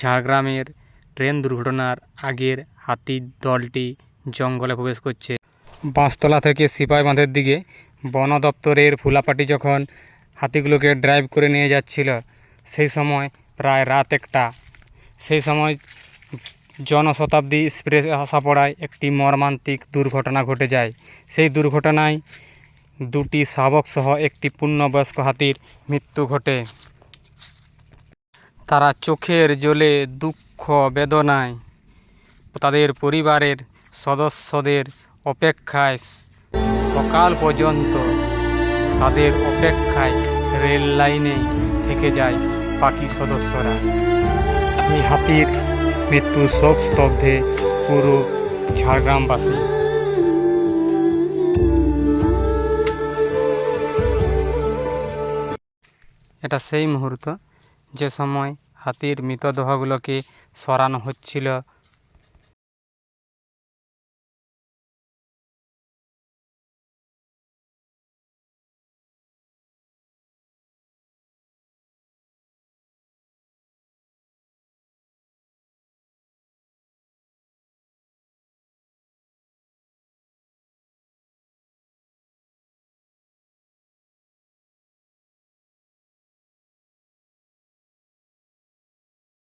ঝাড়গ্রামের ট্রেন দুর্ঘটনার আগের হাতির দলটি জঙ্গলে প্রবেশ করছে। বাঁশতলা থেকে সিপাই বাঁধের দিকে বন দপ্তরের ফুলাপাটি যখন হাতিগুলোকে ড্রাইভ করে নিয়ে যাচ্ছিল, সেই সময় প্রায় রাত একটা। সেই সময় জনশতাব্দী এক্সপ্রেস আসা পড়ায় একটি মর্মান্তিক দুর্ঘটনা ঘটে যায়। সেই দুর্ঘটনায় দুটি শাবক সহ একটি পূর্ণবয়স্ক হাতির মৃত্যু ঘটে। তারা চোখের জলে দুঃখ, বেদনায়। তাদের পরিবারের সদস্যদের অপেক্ষায় সকাল পর্যন্ত তাদের অপেক্ষায় রেল লাইনে থেকে যায় বাকি সদস্যরা। এই হাতির মৃত্যু শোক স্তব্ধে পুরো ঝাড়গ্রামবাসী। এটা সেই মুহূর্ত। যে সময় হাতির মৃতদেহগুলোকে সরানো হচ্ছিল